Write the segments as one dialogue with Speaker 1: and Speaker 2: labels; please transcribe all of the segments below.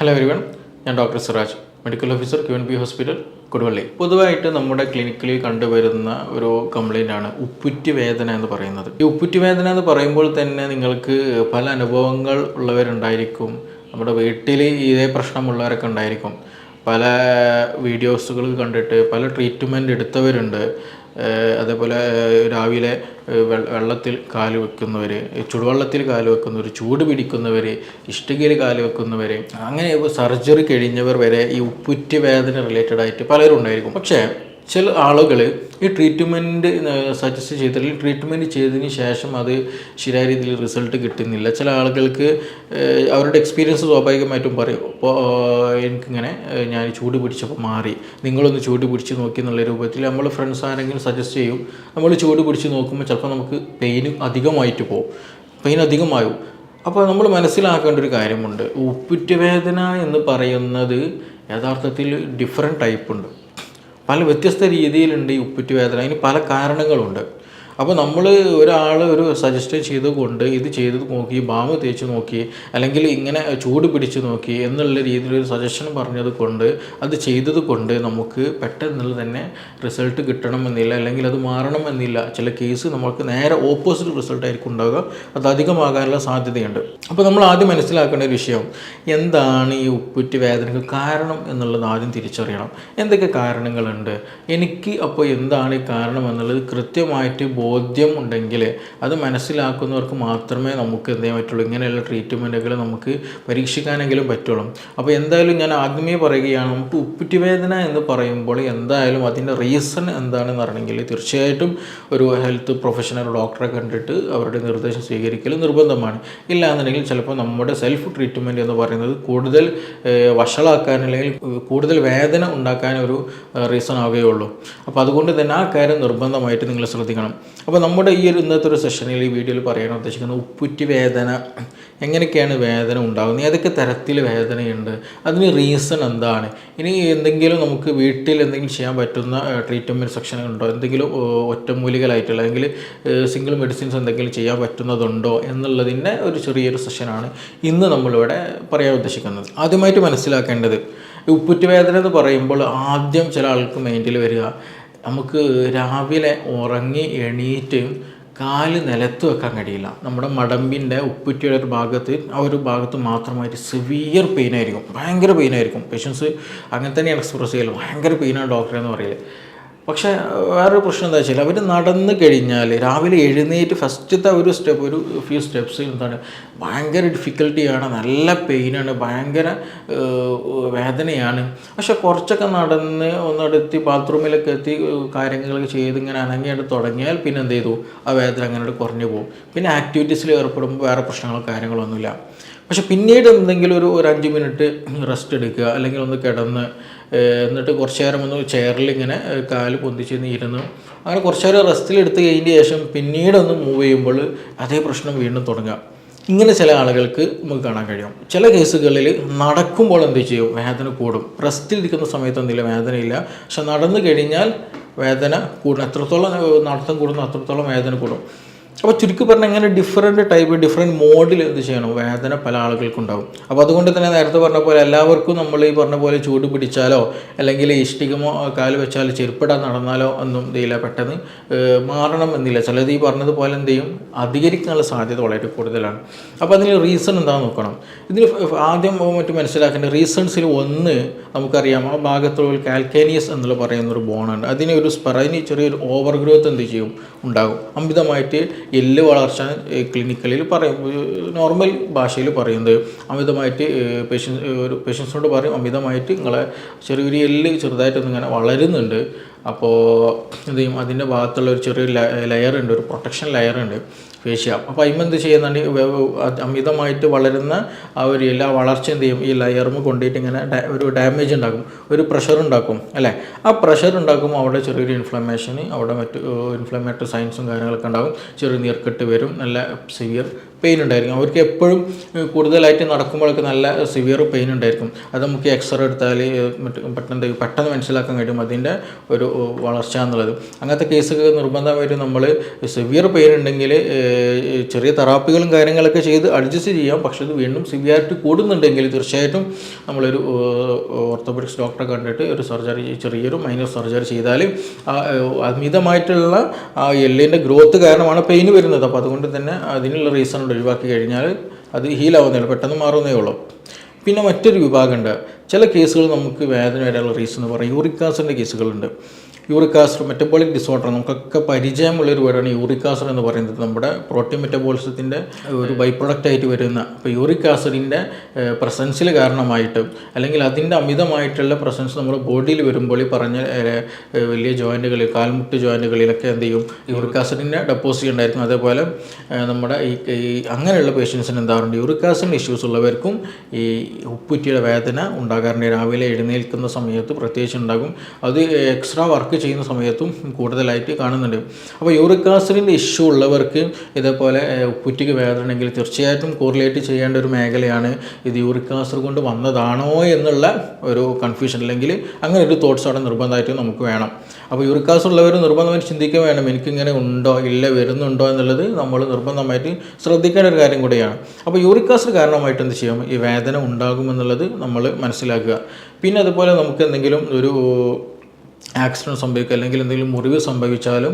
Speaker 1: Hello everyone ഞാൻ doctor Siraj medical officer Q N B hospital Koduvally. പൊതുവായിട്ട് നമ്മുടെ ക്ലിനിക്കിൽ കണ്ടുവരുന്ന ഒരു കംപ്ലൈന്റ് ആണ് ഉപ്പുറ്റി വേദന എന്ന് പറയുന്നത്. ഈ ഉപ്പുറ്റി വേദന എന്ന് പറയുമ്പോൾ തന്നെ നിങ്ങൾക്ക് പല അനുഭവങ്ങൾ ഉള്ളവരുണ്ടായിരിക്കും. നമ്മുടെ വീട്ടിൽ ഇതേ പ്രശ്നമുള്ളവരൊക്കെ ഉണ്ടായിരിക്കും. പല വീഡിയോസുകൾ കണ്ടിട്ട് പല ട്രീറ്റ്മെന്റ് എടുത്തവരുണ്ട്. അതേപോലെ രാവിലെ വെള്ളത്തിൽ കാൽ വെക്കുന്നവർ ചുടുവെള്ളത്തിൽ കാൽ വെക്കുന്നവർ ചൂട് പിടിക്കുന്നവർ ഇഷ്ടികയിൽ കാൽ വെക്കുന്നവർ അങ്ങനെ സർജറി കഴിഞ്ഞവർ വരെ ഈ ഉപ്പുറ്റി വേദന റിലേറ്റഡ് ആയിട്ട് പലരും ഉണ്ടായിരിക്കും. പക്ഷേ ചില ആളുകൾ ഈ ട്രീറ്റ്മെന്റ് സജസ്റ്റ് ചെയ്തിട്ട് ട്രീറ്റ്മെന്റ് ചെയ്തതിന് ശേഷം അത് ശരിയായ രീതിയിൽ റിസൾട്ട് കിട്ടുന്നില്ല. ചില ആളുകൾക്ക് അവരുടെ എക്സ്പീരിയൻസ് സ്വാഭാവികമായിട്ടും പറയും അപ്പോൾ എനിക്കിങ്ങനെ ഞാൻ ചൂട് പിടിച്ചപ്പോൾ മാറി. നിങ്ങളൊന്ന് ചൂട് പിടിച്ച് നോക്കി എന്നുള്ള രൂപത്തിൽ നമ്മൾ ഫ്രണ്ട്സ് ആരെങ്കിലും സജസ്റ്റ് ചെയ്യും. നമ്മൾ ചൂട് പിടിച്ച് നോക്കുമ്പോൾ ചിലപ്പോൾ നമുക്ക് പെയിൻ അധികമായിട്ട് പോകും പെയിൻ അധികമാകും അപ്പോൾ നമ്മൾ മനസ്സിലാക്കേണ്ട ഒരു കാര്യമുണ്ട്. ഉപ്പുറ്റുവേദന എന്ന് പറയുന്നത് യഥാർത്ഥത്തിൽ ടൈപ്പ് ഉണ്ട്. പല വ്യത്യസ്ത രീതിയിലുണ്ട് ഈ ഉപ്പുറ്റ് വേദന അതിന് പല കാരണങ്ങളുണ്ട്. അപ്പോൾ നമ്മൾ ഒരാൾ ഒരു സജസ്റ്റ് ചെയ്തുകൊണ്ട് ഇത് ചെയ്ത് നോക്കി ബാമ് തേച്ച് നോക്കി അല്ലെങ്കിൽ ഇങ്ങനെ ചൂട് പിടിച്ച് നോക്കി എന്നുള്ള രീതിയിലൊരു സജഷൻ പറഞ്ഞത് കൊണ്ട് അത് ചെയ്തത് കൊണ്ട് നമുക്ക് പെട്ടെന്നുള്ള തന്നെ റിസൾട്ട് കിട്ടണമെന്നില്ല അല്ലെങ്കിൽ അത് മാറണമെന്നില്ല. ചില കേസ് നമുക്ക് നേരെ ഓപ്പോസിറ്റ് റിസൾട്ട് ആയിരിക്കും ഉണ്ടാവുക. അത് അധികമാകാനുള്ള സാധ്യതയുണ്ട്. അപ്പോൾ നമ്മൾ ആദ്യം മനസ്സിലാക്കേണ്ട ഒരു വിഷയം എന്താണ് ഈ ഉപ്പുറ്റ് വേദനയ്ക്ക് കാരണം എന്നുള്ളത് ആദ്യം തിരിച്ചറിയണം. എന്തൊക്കെ കാരണങ്ങളുണ്ട്? എനിക്ക് അപ്പോൾ എന്താണ് ഈ കാരണം എന്നുള്ളത് കൃത്യമായിട്ട് ബോധ്യം ഉണ്ടെങ്കിൽ അത് മനസ്സിലാക്കുന്നവർക്ക് മാത്രമേ നമുക്ക് എന്ത് ചെയ്യാൻ പറ്റുള്ളൂ? ഇങ്ങനെയുള്ള ട്രീറ്റ്മെന്റുകൾ നമുക്ക് പരീക്ഷിക്കാനെങ്കിലും പറ്റുള്ളൂ. അപ്പോൾ എന്തായാലും ഞാൻ ആദ്യമേ പറയുകയാണ് നമുക്ക് ഉപ്പുറ്റ് വേദന എന്ന് പറയുമ്പോൾ എന്തായാലും അതിന്റെ റീസൺ എന്താണെന്ന് അറിയണമെങ്കിൽ തീർച്ചയായിട്ടും ഒരു ഹെൽത്ത് പ്രൊഫഷണൽ ഡോക്ടറെ കണ്ടിട്ട് അവരുടെ നിർദ്ദേശം സ്വീകരിക്കൽ നിർബന്ധമാണ്. ഇല്ല എന്നുണ്ടെങ്കിൽ ചിലപ്പോൾ നമ്മുടെ സെൽഫ് ട്രീറ്റ്മെന്റ് എന്ന് പറയുന്നത് കൂടുതൽ വഷളാക്കാൻ അല്ലെങ്കിൽ കൂടുതൽ വേദന ഉണ്ടാക്കാൻ ഒരു റീസൺ ആവുകയുള്ളൂ. അപ്പോൾ അതുകൊണ്ട് തന്നെ ആ കാര്യം നിർബന്ധമായിട്ട് നിങ്ങൾ ശ്രദ്ധിക്കണം. അപ്പോൾ നമ്മുടെ ഈ ഒരു ഇന്നത്തെ ഒരു സെഷനിൽ ഈ വീഡിയോയിൽ പറയാൻ ഉദ്ദേശിക്കുന്നത് ഉപ്പുറ്റി വേദന എങ്ങനെയൊക്കെയാണ് വേദന ഉണ്ടാകുന്നത് ഏതൊക്കെ തരത്തിൽ വേദനയുണ്ട്? അതിന് റീസൺ എന്താണ്? ഇനി എന്തെങ്കിലും നമുക്ക് വീട്ടിൽ എന്തെങ്കിലും ചെയ്യാൻ പറ്റുന്ന ട്രീറ്റ്മെന്റ് സെക്ഷനുണ്ടോ എന്തെങ്കിലും ഒറ്റമൂലികളായിട്ടുള്ള അല്ലെങ്കിൽ സിംഗിൾ മെഡിസിൻസ് എന്തെങ്കിലും ചെയ്യാൻ പറ്റുന്നതുണ്ടോ എന്നുള്ളതിന്റെ ഒരു ചെറിയൊരു സെഷനാണ് ഇന്ന് നമ്മളിവിടെ പറയാൻ ഉദ്ദേശിക്കുന്നത്. ആദ്യമായിട്ട് മനസ്സിലാക്കേണ്ടത് ഉപ്പുറ്റി വേദന എന്ന് പറയുമ്പോൾ ആദ്യം ചില ആൾക്ക് മൈൻഡിൽ വരിക. നമുക്ക് രാവിലെ ഉറങ്ങി എണീറ്റ് കാൽ നിലത്ത് വെക്കാൻ കഴിയില്ല. നമ്മുടെ മടമ്പിന്റെ ഉപ്പുറ്റിയുടെ ഒരു ഭാഗത്ത് ആ ഒരു ഭാഗത്ത് മാത്രമായിട്ട് സിവിയർ പെയിൻ ആയിരിക്കും. ഭയങ്കര പെയിൻ ആയിരിക്കും. പേഷ്യൻസ് അങ്ങനെ തന്നെയാണ് എക്സ്പ്രസ് ചെയ്യൽ. ഭയങ്കര പെയിനാണ് ഡോക്ടറെ എന്ന് പറയൽ. പക്ഷേ വേറൊരു പ്രശ്നം എന്താ വെച്ചാൽ അവർ നടന്നു കഴിഞ്ഞാൽ രാവിലെ എഴുന്നേറ്റ് ഫസ്റ്റത്തെ ഒരു സ്റ്റെപ്പ് ഒരു ഫ്യൂ സ്റ്റെപ്സ് എന്താണ് ഭയങ്കര ഡിഫിക്കൽട്ടിയാണ് നല്ല പെയിനാണ് ഭയങ്കര വേദനയാണ്. പക്ഷെ കുറച്ചൊക്കെ നടന്ന് ഒന്നെടുത്തി ബാത്റൂമിലൊക്കെ എത്തി കാര്യങ്ങളൊക്കെ ചെയ്ത് ഇങ്ങനെ അനങ്ങിയിട്ട് തുടങ്ങിയാൽ പിന്നെ എന്ത് ചെയ്തു? ആ വേദന അങ്ങനെ കുറഞ്ഞു പോകും. പിന്നെ ആക്ടിവിറ്റീസിൽ ഏർപ്പെടുമ്പോൾ വേറെ പ്രശ്നങ്ങളോ കാര്യങ്ങളൊന്നുമില്ല പക്ഷെ പിന്നീട് എന്തെങ്കിലും ഒരു ഒരു അഞ്ച് മിനിറ്റ് റെസ്റ്റ് എടുക്കുക അല്ലെങ്കിൽ ഒന്ന് കിടന്ന് എന്നിട്ട് കുറച്ച് നേരം ഒന്ന് ചെയറിൽ ഇങ്ങനെ കാൽ പൊന്തിച്ച് ഇരുന്നു. അങ്ങനെ കുറച്ച് നേരം റെസ്റ്റിലെടുത്ത് കഴിഞ്ഞതിന് ശേഷം പിന്നീടൊന്ന് മൂവ് ചെയ്യുമ്പോൾ അതേ പ്രശ്നം വീണ്ടും തുടങ്ങുക ഇങ്ങനെ ചില ആളുകൾക്ക് നമുക്ക് കാണാൻ കഴിയും. ചില കേസുകളിൽ നടക്കുമ്പോൾ എന്ത് ചെയ്യും? വേദന കൂടും. റെസ്റ്റിൽ ഇരിക്കുന്ന സമയത്ത് എന്തെങ്കിലും വേദനയില്ല. പക്ഷെ നടന്നു കഴിഞ്ഞാൽ വേദന കൂടും. എത്രത്തോളം നടത്തം കൂടുന്നു അത്രത്തോളം വേദന കൂടും. അപ്പോൾ ചുരുക്കി പറഞ്ഞാൽ എങ്ങനെ ഡിഫറെന്റ് ടൈപ്പ് ഡിഫറെന്റ് മോഡിൽ എന്ത് ചെയ്യണം? വേദന പല ആളുകൾക്കും ഉണ്ടാവും അപ്പോൾ അതുകൊണ്ട് തന്നെ നേരത്തെ പറഞ്ഞ പോലെ എല്ലാവർക്കും നമ്മൾ ഈ പറഞ്ഞ പോലെ ചൂട് പിടിച്ചാലോ അല്ലെങ്കിൽ ഇഷ്ടികമോ കാൽ വെച്ചാലോ ചെരുപ്പിടാൻ നടന്നാലോ ഒന്നും ഇതില്ല പെട്ടെന്ന് മാറണം എന്നില്ല. ചിലത് ഈ പറഞ്ഞതുപോലെ എന്ത് ചെയ്യും? അധികരിക്കാനുള്ള സാധ്യത വളരെ കൂടുതലാണ്. അപ്പോൾ അതിന് റീസൺ എന്താണെന്ന് നോക്കണം. ഇതിന് ആദ്യം മറ്റ് മനസ്സിലാക്കേണ്ട റീസൺസിൽ ഒന്ന് നമുക്കറിയാം. ആ ഭാഗത്തുള്ള കാൽക്കേനിയസ് എന്നുള്ള പറയുന്ന ഒരു ബോണുണ്ട് അതിന് ഒരു സ്പെറൈന് ചെറിയൊരു ഓവർ ഗ്രോത്ത് എന്ത് ചെയ്യും? ഉണ്ടാകും. അമിതമായിട്ട് എല്ല് വളർച്ച ക്ലിനിക്കലിൽ പറയും. നോർമൽ ഭാഷയിൽ പറയുന്നത് അമിതമായിട്ട് പേഷ്യൻസ് ഒരു പേഷ്യൻസിനോട് പറയും അമിതമായിട്ട് നിങ്ങളെ ചെറിയൊരു എല്ല് ചെറുതായിട്ടൊന്നിങ്ങനെ വളരുന്നുണ്ട്. അപ്പോൾ ചെയ്യും അതിന്റെ ഭാഗത്തുള്ള ഒരു ചെറിയൊരു ലെയർ ഉണ്ട് ഒരു പ്രൊട്ടക്ഷൻ ലെയർ ഉണ്ട് ഫേഷ്യ അപ്പോൾ അതിന് എന്ത് ചെയ്യുന്നുണ്ട്? അമിതമായിട്ട് വളരുന്ന ആ ഒരു എല്ലാ വളർച്ച എന്ത് ചെയ്യും? ഈ ലെയർമ കൊണ്ടിട്ട് ഇങ്ങനെ ഒരു ഡാമേജ് ഉണ്ടാക്കും ഒരു പ്രഷർ ഉണ്ടാക്കും അല്ലേ? ആ പ്രഷർ ഉണ്ടാക്കുമ്പോൾ അവിടെ ചെറിയൊരു ഇൻഫ്ലമേഷൻ അവിടെ മറ്റു ഇൻഫ്ലമേറ്ററി സയൻസും കാര്യങ്ങളൊക്കെ ഉണ്ടാകും ചെറിയ നീർക്കെട്ട് വരും നല്ല സിവിയർ പെയിൻ ഉണ്ടായിരിക്കും. അവർക്ക് എപ്പോഴും കൂടുതലായിട്ട് നടക്കുമ്പോഴൊക്കെ നല്ല സിവിയർ പെയിൻ ഉണ്ടായിരിക്കും. അത് നമുക്ക് എക്സ്റേ എടുത്താൽ പെട്ടെന്ന് പെട്ടെന്ന് മനസ്സിലാക്കാൻ കഴിയും അതിന്റെ ഒരു വളർച്ച എന്നുള്ളത്. അങ്ങനത്തെ കേസൊക്കെ നിർബന്ധമായിട്ട് നമ്മൾ സിവിയർ പെയിൻ ഉണ്ടെങ്കിൽ ചെറിയ തെറാപ്പികളും കാര്യങ്ങളൊക്കെ ചെയ്ത് അഡ്ജസ്റ്റ് ചെയ്യാം. പക്ഷേ ഇത് വീണ്ടും സിവിയാരിറ്റി കൂടുന്നുണ്ടെങ്കിൽ തീർച്ചയായിട്ടും നമ്മളൊരു ഓർത്തോപെഡിക്സ് ഡോക്ടറെ കണ്ടിട്ട് ഒരു സർജറി ചെറിയൊരു മൈനർ സർജറി ചെയ്താൽ അമിതമായിട്ടുള്ള ആ എല്ലിന്റെ ഗ്രോത്ത് കാരണമാണ് പെയിൻ വരുന്നത്. അപ്പോൾ അതുകൊണ്ട് തന്നെ അതിനുള്ള റീസൺ ഒഴിവാക്കി കഴിഞ്ഞാൽ അത് ഹീലാവുന്നേ പെട്ടെന്ന് മാറുന്നേ ഉള്ളൂ. പിന്നെ മറ്റൊരു വിഭാഗമുണ്ട്. ചില കേസുകൾ നമുക്ക് വേദന വരാനുള്ള റീസൺ എന്ന് പറയും. യൂറിക് ആസിഡിന്റെ കേസുകളുണ്ട്. യൂറിക് മെറ്റബോളിക് ഡിസോർഡർ നമുക്കൊക്കെ പരിചയമുള്ളൊരു വേർഡാണ് യൂറിക് എന്ന് പറയുന്നത്. നമ്മുടെ പ്രോട്ടീൻ മെറ്റബോളിസത്തിന്റെ ഒരു ബൈ പ്രൊഡക്റ്റ് ആയിട്ട് വരുന്ന അപ്പോൾ യൂറിക് ആസിഡിന്റെ പ്രസൻസിൽ കാരണമായിട്ട് അല്ലെങ്കിൽ അതിന്റെ അമിതമായിട്ടുള്ള പ്രസൻസ് നമ്മുടെ ബോഡിയിൽ വരുമ്പോൾ ഈ പറഞ്ഞ വലിയ ജോയിന്റുകളിൽ കാൽമുട്ട് ജോയിന്റുകളിലൊക്കെ എന്ത് ചെയ്യും? യൂറിക് ആസിഡിന്റെ ഡെപ്പോസിറ്റ് ഉണ്ടായിരിക്കും. അതേപോലെ നമ്മുടെ ഈ അങ്ങനെയുള്ള പേഷ്യൻസിന് എന്താറുണ്ട് യൂറിക് ആസിഡിന്റെ ഇഷ്യൂസ് ഉള്ളവർക്കും ഈ ഉപ്പുറ്റിയുടെ വേദന ഉണ്ടാകാറുണ്ട്. രാവിലെ എഴുന്നേൽക്കുന്ന സമയത്ത് പ്രത്യേകിച്ച് ഉണ്ടാകും. അത് എക്സ്ട്രാ വർക്ക് ചെയ്യുന്ന സമയത്തും കൂടുതലായിട്ട് കാണുന്നുണ്ട്. അപ്പോൾ യൂറിക് ആസിഡിന്റെ ഇഷ്യൂ ഉള്ളവർക്ക് ഇതേപോലെ കുറ്റിക്ക് വേദന ഉണ്ടെങ്കിൽ തീർച്ചയായിട്ടും കോറിലേറ്റ് ചെയ്യേണ്ട ഒരു മേഖലയാണ് ഇത് യൂറിക് ആസിഡ് കൊണ്ട് വന്നതാണോ എന്നുള്ള ഒരു കൺഫ്യൂഷൻ അല്ലെങ്കിൽ അങ്ങനെ ഒരു തോട്ട്സ് അവിടെ നിർബന്ധമായിട്ട് നമുക്ക് വേണം. അപ്പോൾ യൂറിക് ആസിഡ് ഉള്ളവർ നിർബന്ധമായിട്ട് ചിന്തിക്കുക വേണം എനിക്കിങ്ങനെ ഉണ്ടോ ഇല്ല വരുന്നുണ്ടോ എന്നുള്ളത് നമ്മൾ നിർബന്ധമായിട്ട് ശ്രദ്ധിക്കേണ്ട ഒരു കാര്യം കൂടിയാണ്. അപ്പോൾ യൂറിക് ആസിഡ് കാരണമായിട്ട് എന്ത് ചെയ്യും? ഈ വേദന ഉണ്ടാകുമെന്നുള്ളത് നമ്മൾ മനസ്സിലാക്കുക. പിന്നെ അതുപോലെ നമുക്ക് എന്തെങ്കിലും ഒരു ആക്സിഡന്റ് സംഭവിക്കുക അല്ലെങ്കിൽ എന്തെങ്കിലും മുറിവ് സംഭവിച്ചാലും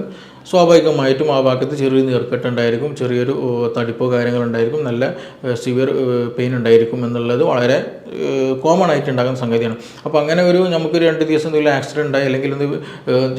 Speaker 1: സ്വാഭാവികമായിട്ടും ആ ഭാഗത്ത് ചെറിയൊരു നീർക്കെട്ടുണ്ടായിരിക്കും ചെറിയൊരു തടിപ്പോ കാര്യങ്ങളുണ്ടായിരിക്കും നല്ല സിവിയർ പെയിൻ ഉണ്ടായിരിക്കും എന്നുള്ളത് വളരെ കോമൺ ആയിട്ട് ഉണ്ടാകുന്ന സംഗതിയാണ്. അപ്പോൾ അങ്ങനെ ഒരു നമുക്ക് രണ്ട് ദിവസം എന്തെങ്കിലും ആക്സിഡന്റ് ഉണ്ടായി അല്ലെങ്കിൽ ഒന്ന്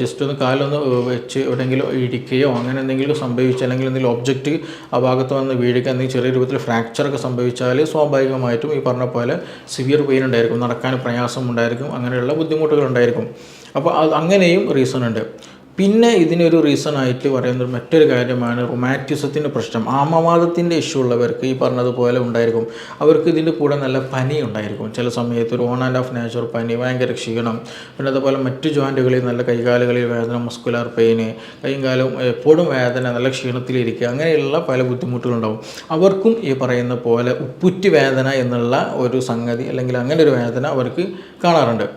Speaker 1: ജസ്റ്റ് ഒന്ന് കാലൊന്ന് വെച്ച് എവിടെയെങ്കിലും ഇടിക്കുകയോ അങ്ങനെ എന്തെങ്കിലും സംഭവിച്ച് അല്ലെങ്കിൽ എന്തെങ്കിലും ഒബ്ജക്റ്റ് ആ ഭാഗത്ത് വന്ന് വീഴുക എന്തെങ്കിലും ചെറിയ രൂപത്തിൽ ഫ്രാക്ചറൊക്കെ സംഭവിച്ചാൽ സ്വാഭാവികമായിട്ടും ഈ പറഞ്ഞ പോലെ സിവിയർ പെയിൻ ഉണ്ടായിരിക്കും നടക്കാൻ പ്രയാസം ഉണ്ടായിരിക്കും അങ്ങനെയുള്ള ബുദ്ധിമുട്ടുകൾ ഉണ്ടായിരിക്കും. അപ്പോൾ അത് അങ്ങനെയും റീസൺ ഉണ്ട്. പിന്നെ ഇതിനൊരു റീസൺ ആയിട്ട് പറയുന്ന മറ്റൊരു കാര്യമാണ് റൊമാറ്റിസത്തിന്റെ പ്രശ്നം. ആമവാദത്തിന്റെ ഇഷ്യൂ ഉള്ളവർക്ക് ഈ പറഞ്ഞതുപോലെ ഉണ്ടായിരിക്കും. അവർക്ക് ഇതിന്റെ കൂടെ നല്ല പനി ഉണ്ടായിരിക്കും. ചില സമയത്ത് ഒരു ഓൺ ആൻഡ് ഓഫ് നേച്ചർ പനി ഭയങ്കര ക്ഷീണം. പിന്നെ അതുപോലെ മറ്റു ജോയിന്റുകളിൽ നല്ല കൈകാലുകളിൽ വേദന മസ്കുലാർ പെയിന് കൈയും കാലും എപ്പോഴും വേദന നല്ല ക്ഷീണത്തിലിരിക്കുക അങ്ങനെയുള്ള പല ബുദ്ധിമുട്ടുകളുണ്ടാവും. അവർക്കും ഈ പറയുന്ന പോലെ ഉപ്പുറ്റി വേദന എന്നുള്ള ഒരു സംഗതി അല്ലെങ്കിൽ അങ്ങനെ ഒരു വേദന അവർക്ക് കാണാറുണ്ട്.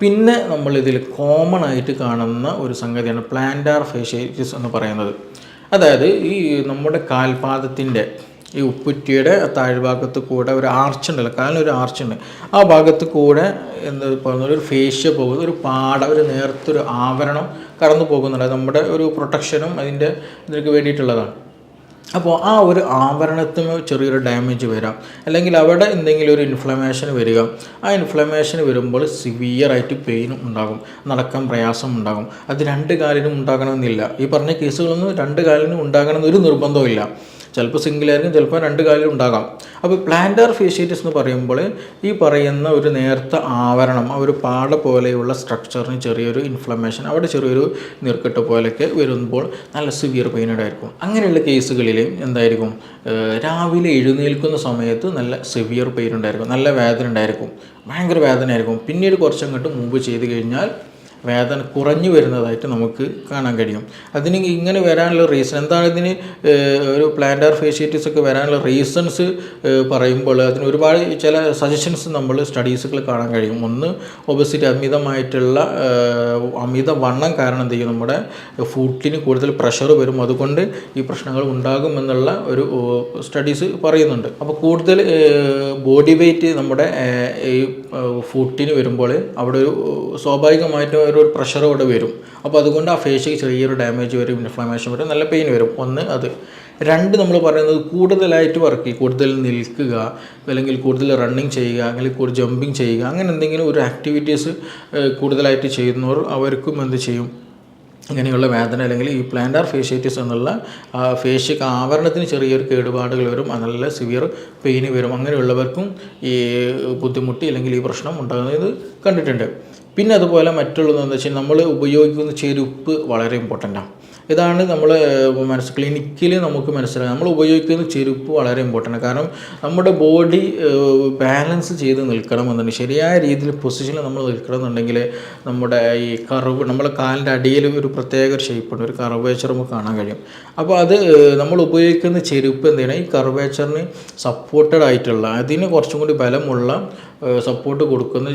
Speaker 1: പിന്നെ നമ്മൾ ഇതിൽ കോമൺ ആയിട്ട് കാണുന്ന ഒരു സംഗതിയാണ് പ്ലാന്റാർ ഫേഷ്യൈറ്റിസ് എന്ന് പറയുന്നത്. അതായത് ഈ നമ്മുടെ കാൽപാദത്തിന്റെ ഈ ഉപ്പുറ്റിയുടെ താഴ്ഭാഗത്ത് കൂടെ ഒരു ആർച്ച് ഉണ്ടല്ലോ കാലിന് ഒരു ആർച്ച് ഉണ്ട്. ആ ഭാഗത്ത് കൂടെ എന്താ പറയുന്നത് ഒരു ഫേഷ്യ പോകുന്ന ഒരു പാട ഒരു നേർത്തൊരു ആവരണം കടന്നു പോകുന്നുണ്ട് നമ്മുടെ ഒരു പ്രൊട്ടക്ഷനും അതിന്റെ ഇതിനൊക്കെ വേണ്ടിയിട്ടുള്ളതാണ്. അപ്പോൾ ആ ഒരു ആവരണത്തിന് ചെറിയൊരു ഡാമേജ് വരാം. അല്ലെങ്കിൽ അവിടെ എന്തെങ്കിലും ഒരു ഇൻഫ്ലമേഷൻ വരിക. ആ ഇൻഫ്ലമേഷൻ വരുമ്പോൾ സിവിയറായിട്ട് പെയിനും ഉണ്ടാകും. നടക്കാൻ പ്രയാസം ഉണ്ടാകും. അത് രണ്ട് കാലിനും ഉണ്ടാകണമെന്നില്ല. ഈ പറഞ്ഞ കേസുകളൊന്നും രണ്ട് കാലിനും ഉണ്ടാകണമെന്നൊരു നിർബന്ധമില്ല ചിലപ്പോൾ സിംഗിളായിരിക്കും ചിലപ്പോൾ രണ്ട് കാലിൽ ഉണ്ടാകാം. അപ്പോൾ പ്ലാന്റാർ ഫേഷ്യൈറ്റിസ് എന്ന് പറയുമ്പോൾ ഈ പറയുന്ന ഒരു നേർത്ത ആവരണം ഒരു പാട പോലെയുള്ള സ്ട്രക്ചറിന് ചെറിയൊരു ഇൻഫ്ലമേഷൻ അവിടെ ചെറിയൊരു നീർക്കെട്ട് പോലെയൊക്കെ വരുമ്പോൾ നല്ല സിവിയർ പെയിൻ ഉണ്ടായിരിക്കും. അങ്ങനെയുള്ള കേസുകളിൽ എന്തായിരിക്കും? രാവിലെ എഴുന്നേൽക്കുന്ന സമയത്ത് നല്ല സിവിയർ പെയിൻ ഉണ്ടായിരിക്കും നല്ല വേദന ഉണ്ടായിരിക്കും ഭയങ്കര വേദനയായിരിക്കും. പിന്നീട് കുറച്ചങ്ങോട്ട് മുമ്പ് ചെയ്ത് കഴിഞ്ഞാൽ വേദന കുറഞ്ഞു വരുന്നതായിട്ട് നമുക്ക് കാണാൻ കഴിയും. അതിന് ഇങ്ങനെ വരാനുള്ള റീസൺ എന്താണ് ഇതിന് ഒരു പ്ലാന്റാർ ഫേഷ്യറ്റീസ് ഒക്കെ വരാനുള്ള റീസൺസ് പറയുമ്പോൾ അതിന് ഒരുപാട് ചില സജഷൻസ് നമ്മൾ സ്റ്റഡീസുകൾ കാണാൻ കഴിയും. ഒന്ന് ഒബസിറ്റി അമിതമായിട്ടുള്ള അമിത വണ്ണം കാരണം എന്ത് ചെയ്യും? നമ്മുടെ ഫുഡിന് കൂടുതൽ പ്രഷർ വരും. അതുകൊണ്ട് ഈ പ്രശ്നങ്ങൾ ഉണ്ടാകുമെന്നുള്ള ഒരു സ്റ്റഡീസ് പറയുന്നുണ്ട്. അപ്പോൾ കൂടുതൽ ബോഡി വെയ്റ്റ് നമ്മുടെ ഈ ഫുഡിന് വരുമ്പോൾ അവിടെ ഒരു സ്വാഭാവികമായിട്ടും ഒരു പ്രഷർ അവിടെ വരും. അപ്പോൾ അതുകൊണ്ട് ആ ഫേഷ്യൽ ചെറിയൊരു ഡാമേജ് വരും ഇൻഫ്ലമേഷൻ വരും നല്ല പെയിൻ വരും. ഒന്ന് അത്. രണ്ട് നമ്മൾ പറയുന്നത് കൂടുതലായിട്ട് വർക്ക് ചെയ്യുക കൂടുതൽ നിൽക്കുക അല്ലെങ്കിൽ കൂടുതൽ റണ്ണിങ് ചെയ്യുക അല്ലെങ്കിൽ കൂടുതൽ ജമ്പിങ് ചെയ്യുക അങ്ങനെ എന്തെങ്കിലും ഒരു ആക്ടിവിറ്റീസ് കൂടുതലായിട്ട് ചെയ്യുന്നവർ അവർക്കും എന്ത് ചെയ്യും? ഇങ്ങനെയുള്ള വേദന അല്ലെങ്കിൽ ഈ പ്ലാന്റാർ ഫേഷ്യൈറ്റിസ് എന്നുള്ള ഫേഷ്യക്ക് ആവരണത്തിന് ചെറിയൊരു കേടുപാടുകൾ വരും നല്ല സിവിയർ പെയിന് വരും. അങ്ങനെയുള്ളവർക്കും ഈ ബുദ്ധിമുട്ട് അല്ലെങ്കിൽ ഈ പ്രശ്നം ഉണ്ടാകുന്നത് കണ്ടിട്ടുണ്ട്. പിന്നെ അതുപോലെ മറ്റുള്ളത് എന്താ വെച്ചാൽ നമ്മൾ ഉപയോഗിക്കുന്ന ചെരുപ്പ് വളരെ ഇമ്പോർട്ടന്റാണ് ഇതാണ് നമ്മൾ മനസ്സ് ക്ലിനിക്കിൽ നമുക്ക് മനസ്സിലാകും നമ്മൾ ഉപയോഗിക്കുന്ന ചെരുപ്പ് വളരെ ഇമ്പോർട്ടന്റ് ആണ്. കാരണം നമ്മുടെ ബോഡി ബാലൻസ് ചെയ്ത് നിൽക്കണം എന്നുണ്ടെങ്കിൽ ശരിയായ രീതിയിൽ പൊസിഷനിൽ നമ്മൾ നിൽക്കണം എന്നുണ്ടെങ്കിൽ നമ്മുടെ ഈ കർവ് നമ്മുടെ കാലിന്റെ അടിയിൽ ഒരു പ്രത്യേക ഒരു ഷേപ്പുണ്ട് ഒരു കർവേച്ചർ നമുക്ക് കാണാൻ കഴിയും. അപ്പോൾ അത് നമ്മൾ ഉപയോഗിക്കുന്ന ചെരുപ്പ് എന്ത് ഈ കർവേച്ചറിന് സപ്പോർട്ടഡ് ആയിട്ടുള്ള അതിന് കുറച്ചും കൂടി ബലമുള്ള സപ്പോർട്ട് കൊടുക്കുന്ന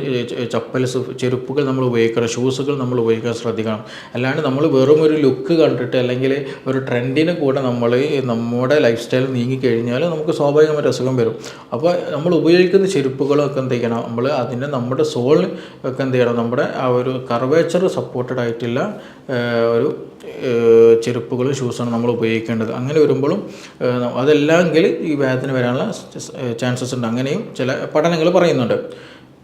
Speaker 1: ചപ്പൽസ് ചെരുപ്പുകൾ നമ്മൾ ഉപയോഗിക്കണം ഷൂസുകൾ നമ്മൾ ഉപയോഗിക്കാൻ ശ്രദ്ധിക്കണം. അല്ലാണ്ട് നമ്മൾ വെറും ഒരു ലുക്ക് കണ്ടിട്ട് അല്ലെങ്കിൽ ഒരു ട്രെൻഡിന് കൂടെ നമ്മൾ നമ്മുടെ ലൈഫ് സ്റ്റൈൽ നീങ്ങിക്കഴിഞ്ഞാൽ നമുക്ക് സ്വാഭാവികമായിട്ട് അസുഖം വരും. അപ്പോൾ നമ്മൾ ഉപയോഗിക്കുന്ന ചെരുപ്പുകളൊക്കെ എന്ത് ചെയ്യണം? നമ്മൾ അതിന്റെ നമ്മുടെ സോൾ ഒക്കെ എന്ത് ചെയ്യണം? നമ്മുടെ ആ ഒരു കർവേച്ചർ സപ്പോർട്ടഡ് ആയിട്ടുള്ള ഒരു ചെരുപ്പുകളും ഷൂസാണ് നമ്മൾ ഉപയോഗിക്കേണ്ടത്. അങ്ങനെ വരുമ്പോഴും അതല്ലെങ്കിൽ ഈ വേദന വരാനുള്ള ചാൻസസ് ഉണ്ട്. അങ്ങനെയും ചില പഠനങ്ങൾ പറയുന്നുണ്ട്.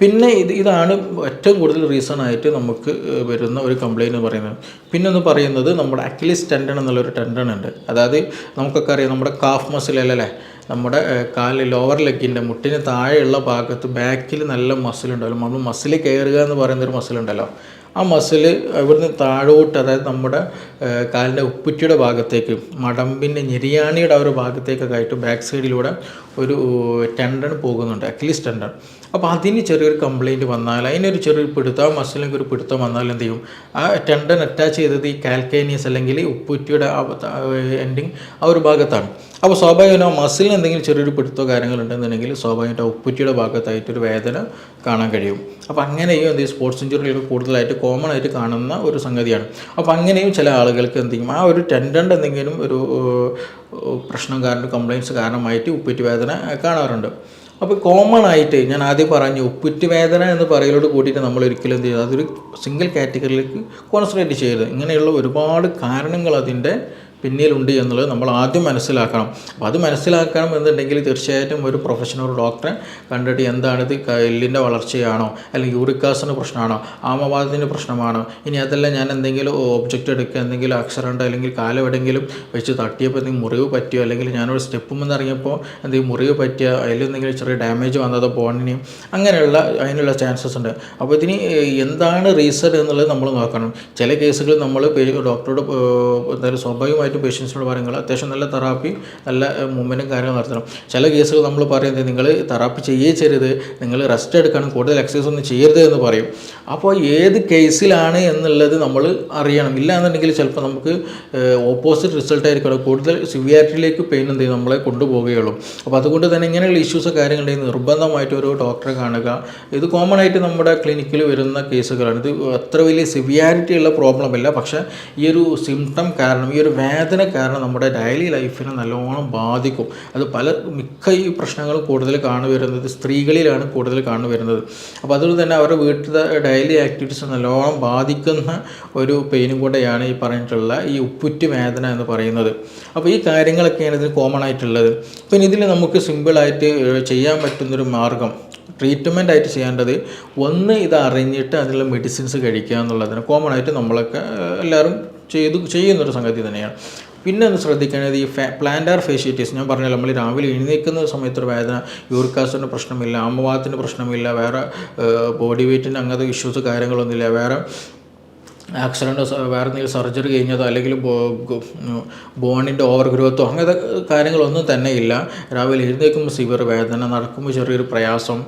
Speaker 1: പിന്നെ ഇത് ഇതാണ് ഏറ്റവും കൂടുതൽ റീസൺ ആയിട്ട് നമുക്ക് വരുന്ന ഒരു കംപ്ലയിന്റ് എന്ന് പറയുന്നത്. പിന്നെ ഒന്ന് പറയുന്നത് നമ്മുടെ അക്ലിസ് ടെൻഡൺ എന്നുള്ളൊരു ടെൻഡൺ ഉണ്ട്. അതായത് നമുക്കൊക്കെ അറിയാം നമ്മുടെ കാഫ് മസിൽ അല്ലേ നമ്മുടെ കാൽ ലോവർ ലെഗിന്റെ മുട്ടിന് താഴെയുള്ള ഭാഗത്ത് ബാക്കിൽ നല്ല മസിൽ ഉണ്ടല്ലോ. നമ്മൾ മസിൽ കയറുക എന്ന് പറയുന്ന ഒരു മസിൽ ഉണ്ടല്ലോ. ആ മസിൽ ഇവിടുന്ന് താഴോട്ട് അതായത് നമ്മുടെ കാലിന്റെ ഉപ്പുറ്റിയുടെ ഭാഗത്തേക്ക് മടമ്പിന്റെ ഞെരിയാണിയുടെ ആ ഒരു ഭാഗത്തേക്കൊക്കെ ആയിട്ട് ബാക്ക് സൈഡിലൂടെ ഒരു ടെൻഡൺ പോകുന്നുണ്ട് അക്ലീസ് ടെൻഡൺ അപ്പോൾ അതിന് ചെറിയൊരു കംപ്ലയിന്റ് വന്നാൽ അതിനൊരു ചെറിയൊരു പിടുത്തം മസിലിനൊക്കെ ഒരു പിടുത്തം വന്നാൽ എന്ത് ചെയ്യും? ആ ടെൻഡൻ അറ്റാച്ച് ചെയ്തത് ഈ കാൽക്കേനിയസ് അല്ലെങ്കിൽ ഉപ്പുറ്റിയുടെ എൻഡിങ് ആ ഒരു ഭാഗത്താണ്. അപ്പോൾ സ്വാഭാവികമായും മസിലിന് എന്തെങ്കിലും ചെറിയൊരു പിടുത്തോ കാര്യങ്ങളുണ്ടെന്നുണ്ടെങ്കിൽ സ്വാഭാവികമായിട്ട് ഉപ്പുറ്റിയുടെ ഭാഗത്തായിട്ടൊരു വേദന കാണാൻ കഴിയും. അപ്പോൾ അങ്ങനെയും എന്ത് ചെയ്യും? സ്പോർട്സ് ഇഞ്ചുറികൾ കൂടുതലായിട്ട് കോമൺ ആയിട്ട് കാണുന്ന ഒരു സംഗതിയാണ്. അപ്പോൾ അങ്ങനെയും ചില ആളുകൾക്ക് എന്ത് ചെയ്യും? ആ ഒരു ടെൻഡന്റ് എന്തെങ്കിലും ഒരു പ്രശ്നം കാരണം കംപ്ലയിൻസ് കാരണമായിട്ട് ഉപ്പുറ്റി വേദന കാണാറുണ്ട്. അപ്പോൾ കോമൺ ആയിട്ട് ഞാൻ ആദ്യം പറഞ്ഞു ഉപ്പുറ്റ് വേദന എന്ന് പറയലോട് കൂടിയിട്ട് നമ്മൾ ഒരിക്കലും എന്ത് ചെയ്യുക അതൊരു സിംഗിൾ കാറ്റഗറിയിലേക്ക് കോൺസെൻട്രേറ്റ് ചെയ്യരുത്. ഇങ്ങനെയുള്ള ഒരുപാട് കാരണങ്ങൾ അതിന്റെ പിന്നിലുണ്ട് എന്നുള്ളത് നമ്മൾ ആദ്യം മനസ്സിലാക്കണം. അപ്പോൾ അത് മനസ്സിലാക്കണം എന്നുണ്ടെങ്കിൽ തീർച്ചയായിട്ടും ഒരു പ്രൊഫഷണൽ ഡോക്ടറെ കണ്ടിട്ട് എന്താണ് ഇത് എല്ലിന്റെ വളർച്ചയാണോ അല്ലെങ്കിൽ യൂറിക്കാസിന്റെ പ്രശ്നമാണോ ആമവാദത്തിന്റെ പ്രശ്നമാണോ ഇനി അതല്ല ഞാൻ എന്തെങ്കിലും ഒബ്ജക്റ്റ് എടുക്കുക എന്തെങ്കിലും അക്ഷരമുണ്ടോ അല്ലെങ്കിൽ കാലം എവിടെയെങ്കിലും വെച്ച് തട്ടിയപ്പോൾ എന്തെങ്കിലും മുറിവ് പറ്റിയോ അല്ലെങ്കിൽ ഞാനൊരു സ്റ്റെപ്പ് എന്ന് ഇറങ്ങിയപ്പോൾ എന്തെങ്കിലും മുറിവ് പറ്റിയ അതിൽ എന്തെങ്കിലും ചെറിയ ഡാമേജ് വന്നതോ ബോണിന് അങ്ങനെയുള്ള അതിനുള്ള ചാൻസസ് ഉണ്ട്. അപ്പോൾ ഇതിന് എന്താണ് റീസൺ എന്നുള്ളത് നമ്മൾ നോക്കണം. ചില കേസുകൾ നമ്മൾ ഡോക്ടറോട് എന്തായാലും സ്വാഭാവികമായിട്ടും പേഷ്യൻസിനോട് പറയുന്നത് അത്യാവശ്യം നല്ല തെറാപ്പി നല്ല മൂവ്മെന്റും കാര്യങ്ങളും നടത്തണം. ചില കേസുകൾ നമ്മൾ പറയുന്നത് നിങ്ങൾ തെറാപ്പി ചെയ്യേ ചെയ്യരുത് നിങ്ങൾ റെസ്റ്റ് എടുക്കണം കൂടുതൽ എക്സസൈസ് ഒന്നും ചെയ്യരുത് എന്ന് പറയും. അപ്പോൾ ഏത് കേസിലാണ് എന്നുള്ളത് നമ്മൾ അറിയണം. ഇല്ല എന്നുണ്ടെങ്കിൽ ചിലപ്പോൾ നമുക്ക് ഓപ്പോസിറ്റ് റിസൾട്ട് ആയിരിക്കും. കൂടുതൽ സിവിയാരിറ്റിയിലേക്ക് പെയിൻ എന്ത് ചെയ്യും? നമ്മളെ കൊണ്ടുപോവുകയുള്ളൂ. അപ്പോൾ അതുകൊണ്ട് തന്നെ ഇങ്ങനെയുള്ള ഇഷ്യൂസ് കാര്യങ്ങളുണ്ടെങ്കിൽ നിർബന്ധമായിട്ട് ഒരു ഡോക്ടറെ കാണുക. ഇത് കോമൺ ആയിട്ട് നമ്മുടെ ക്ലിനിക്കിൽ വരുന്ന കേസുകളാണ് ഇത് അത്ര വലിയ സിവിയാരിറ്റി ഉള്ള പ്രോബ്ലം ഇല്ല പക്ഷേ ഈ ഒരു സിംറ്റം കാരണം ഈ ഒരു വേദന കാരണം നമ്മുടെ ഡെയിലി ലൈഫിനെ നല്ലോണം ബാധിക്കും. അത് പല മിക്ക ഈ പ്രശ്നങ്ങൾ കൂടുതൽ കാണുവരുന്നത് സ്ത്രീകളിലാണ് കൂടുതൽ കാണുവരുന്നത് അപ്പോൾ അതുകൊണ്ട് തന്നെ അവരുടെ വീട്ടിലെ ഡെയിലി ആക്ടിവിറ്റീസ് നല്ലോണം ബാധിക്കുന്ന ഒരു പെയിനും കൂടെയാണ് ഈ പറഞ്ഞിട്ടുള്ള ഈ ഉപ്പുറ്റ് വേദന എന്ന് പറയുന്നത്. അപ്പോൾ ഈ കാര്യങ്ങളൊക്കെയാണ് ഇതിന് കോമൺ ആയിട്ടുള്ളത്. പിന്നെ ഇതിൽ നമുക്ക് സിമ്പിളായിട്ട് ചെയ്യാൻ പറ്റുന്നൊരു മാർഗം ട്രീറ്റ്മെന്റ് ആയിട്ട് ചെയ്യേണ്ടത് ഒന്ന് ഇത് അറിഞ്ഞിട്ട് അതിനുള്ള മെഡിസിൻസ് കഴിക്കുക എന്നുള്ളതിന് കോമൺ ആയിട്ട് നമ്മളൊക്കെ എല്ലാവരും ചെയ്തു ചെയ്യുന്നൊരു സംഗതി തന്നെയാണ്. പിന്നെ ഒന്ന് ശ്രദ്ധിക്കേണ്ടത് ഈ ഫാ പ്ലാന്റാർ ഫേഷ്യറ്റീസ് ഞാൻ പറഞ്ഞല്ലോ നമ്മൾ രാവിലെ എഴുന്നേൽക്കുന്ന സമയത്തൊരു വേദന യൂറിക്കാസിന്റെ പ്രശ്നമില്ല അമ്മവാദത്തിന്റെ പ്രശ്നമില്ല വേറെ ബോഡി വെയ്റ്റിന്റെ അങ്ങനത്തെ ഇഷ്യൂസ് കാര്യങ്ങളൊന്നുമില്ല വേറെ ആക്സിഡന്റോ വേറെ എന്തെങ്കിലും സർജറി കഴിഞ്ഞതോ അല്ലെങ്കിൽ ബോണിന്റെ ഓവർ ഗ്രോത്തോ അങ്ങനത്തെ കാര്യങ്ങളൊന്നും തന്നെ ഇല്ല. രാവിലെ എഴുന്നേൽക്കുമ്പോൾ സിവിയർ വേദന നടക്കുമ്പോൾ ചെറിയൊരു പ്രയാസം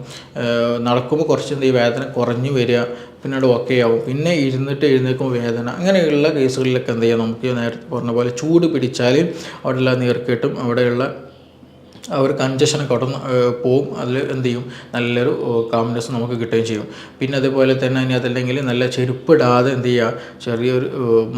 Speaker 1: നടക്കുമ്പോൾ കുറച്ച് ചെയ്യും വേദന കുറഞ്ഞു വരിക പിന്നീട് ഓക്കെ ആവും. പിന്നെ ഇരുന്നിട്ട് എഴുന്നേൽക്കുമ്പോൾ വേദന അങ്ങനെയുള്ള കേസുകളിലൊക്കെ എന്ത് ചെയ്യാം? നമുക്ക് നേരത്തെ പറഞ്ഞ പോലെ ചൂട് പിടിച്ചാൽ അവിടെയുള്ള നീർക്കെട്ടും അവിടെയുള്ള ആ ഒരു കൺജഷനൊക്കെ അവിടെ പോവും. അതിൽ എന്ത് ചെയ്യും? നല്ലൊരു കാംനെസ് നമുക്ക് കിട്ടുകയും ചെയ്യും. പിന്നെ അതുപോലെ തന്നെ ഇനി അതല്ലെങ്കിൽ നല്ല ചെരുപ്പിടാതെ എന്ത് ചെയ്യുക? ചെറിയൊരു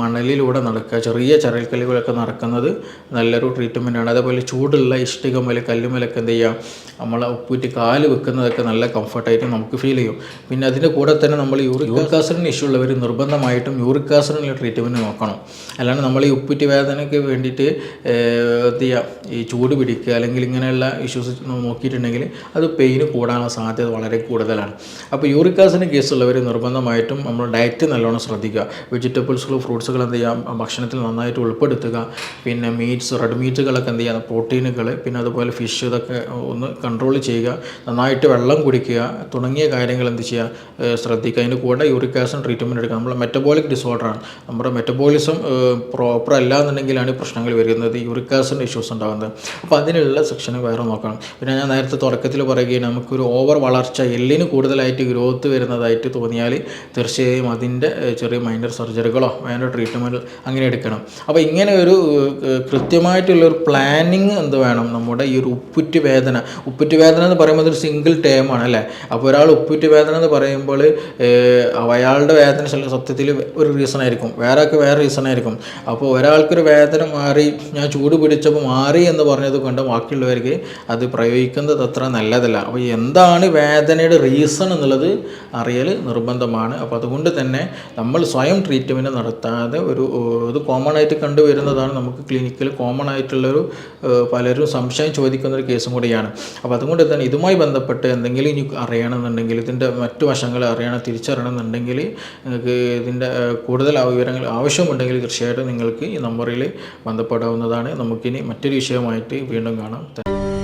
Speaker 1: മണലിലൂടെ നടക്കുക. ചെറിയ ചരൽക്കല്ലുകളൊക്കെ നടക്കുന്നത് നല്ലൊരു ട്രീറ്റ്മെന്റാണ് അതേപോലെ ചൂടുള്ള ഇഷ്ടികമേൽ കല്ലുമലൊക്കെ എന്ത് ചെയ്യുക? നമ്മൾ ഉപ്പിട്ട് കാൽ വെക്കുന്നതൊക്കെ നല്ല കംഫർട്ടായിട്ട് നമുക്ക് ഫീൽ ചെയ്യും. പിന്നെ അതിന്റെ കൂടെ തന്നെ നമ്മൾ യൂറിക് യൂറിക് ആസിഡിന് ഇഷ്യൂ ഉള്ളവർ നിർബന്ധമായിട്ടും യൂറിക് ആസിഡിനുള്ള ട്രീറ്റ്മെന്റ് നോക്കണം. അല്ലാണ്ട് നമ്മൾ ഈ ഉപ്പിറ്റ് വേദനയ്ക്ക് വേണ്ടിയിട്ട് എന്ത് ചെയ്യുക? ഈ ചൂട് പിടിക്കുക അല്ലെങ്കിൽ ഇങ്ങനെയുള്ള ഇഷ്യൂസ് നോക്കിയിട്ടുണ്ടെങ്കിൽ അത് പെയിന് കൂടാനുള്ള സാധ്യത വളരെ കൂടുതലാണ്. അപ്പോൾ യൂറിക് കേസ് കേസുള്ളവർ നിർബന്ധമായിട്ടും നമ്മൾ ഡയറ്റ് നല്ലോണം ശ്രദ്ധിക്കുക. വെജിറ്റബിൾസുകൾ ഫ്രൂട്ട്സുകൾ എന്ത് ചെയ്യാം? ഭക്ഷണത്തിൽ നന്നായിട്ട് ഉൾപ്പെടുത്തുക. പിന്നെ മീറ്റ്സ് റെഡ് മീറ്റുകളൊക്കെ എന്ത് ചെയ്യുക പ്രോട്ടീനുകൾ പിന്നെ അതുപോലെ ഫിഷ് ഇതൊക്കെ ഒന്ന് കൺട്രോൾ ചെയ്യുക. നന്നായിട്ട് വെള്ളം കുടിക്കുക. തുടങ്ങിയ കാര്യങ്ങൾ എന്ത് ചെയ്യുക? ശ്രദ്ധിക്കുക. അതിന് കൂടെ യൂറിക് ആസിഡ് ട്രീറ്റ്മെന്റ് എടുക്കുക നമ്മൾ മെറ്റബോളിക് ഡിസോർഡറാണ് നമ്മുടെ മെറ്റബോളിസം പ്രോപ്പർ അല്ല എന്നുണ്ടെങ്കിലാണ് പ്രശ്നങ്ങൾ വരുന്നത്. യൂറിക് ആസിഡ് ഇഷ്യൂസ് ഉണ്ടാകുന്നത്. അപ്പോൾ അതിനുള്ള സെക്ഷൻ വേറെ നോക്കണം. പിന്നെ ഞാൻ നേരത്തെ തുടക്കത്തിൽ പറയുകയാണ് നമുക്കൊരു ഓവർ വളർച്ച എല്ലിന് കൂടുതലായിട്ട് ഗ്രോത്ത് വരുന്നതായിട്ട് തോന്നിയാൽ തീർച്ചയായും അതിന്റെ ചെറിയ മൈനർ സർജറികളോ മൈനർ ട്രീറ്റ്മെന്റ് അങ്ങനെ എടുക്കണം. അപ്പോൾ ഇങ്ങനെ ഒരു കൃത്യമായിട്ടുള്ളൊരു പ്ലാനിങ് എന്ത് വേണം? നമ്മുടെ ഈ ഒരു ഉപ്പുറ്റ് വേദന. ഉപ്പുറ്റ് വേദന എന്ന് പറയുമ്പോൾ ഒരു സിംഗിൾ ടേം ആണ് അല്ലേ? അപ്പോൾ ഒരാൾ ഉപ്പുറ്റ് വേദന എന്ന് പറയുമ്പോൾ അയാളുടെ വേദന സത്യത്തിൽ ഒരു റീസൺ ആയിരിക്കും. വേറെ ഒക്കെ വേറെ റീസൺ ആയിരിക്കും. അപ്പോൾ ഒരാൾക്കൊരു വേദന മാറി ഞാൻ ചൂട് പിടിച്ചപ്പോൾ മാറി എന്ന് പറഞ്ഞത് കൊണ്ട് ബാക്കിയുള്ളവർക്ക് അത് പ്രയോഗിക്കുന്നത് അത്ര നല്ലതല്ല. അപ്പോൾ എന്താണ് വേദനയുടെ റീസൺ എന്നുള്ളത് അറിയൽ നിർബന്ധമാണ്. അപ്പോൾ അതുകൊണ്ട് തന്നെ നമ്മൾ സ്വയം ട്രീറ്റ്മെന്റ് നടത്താതെ ഒരു ഇത് കോമൺ ആയിട്ട് കണ്ടുവരുന്നതാണ് നമുക്ക് ക്ലിനിക്കിൽ കോമൺ ആയിട്ടുള്ളൊരു പലരും സംശയം ചോദിക്കുന്ന ഒരു കേസും കൂടിയാണ്. അപ്പോൾ അതുകൊണ്ട് തന്നെ ഇതുമായി ബന്ധപ്പെട്ട് എന്തെങ്കിലും ഇനി അറിയണമെന്നുണ്ടെങ്കിൽ ഇതിന്റെ മറ്റു വശങ്ങൾ അറിയണം തിരിച്ചറിയണമെന്നുണ്ടെങ്കിൽ നിങ്ങൾക്ക് ഇതിന്റെ കൂടുതൽ വിവരങ്ങൾ ആവശ്യമുണ്ടെങ്കിൽ തീർച്ചയായിട്ടും നിങ്ങൾക്ക് ഈ നമ്പറിൽ ബന്ധപ്പെടാവുന്നതാണ്. നമുക്കിനി മറ്റൊരു വിഷയമായിട്ട് വീണ്ടും കാണാം. you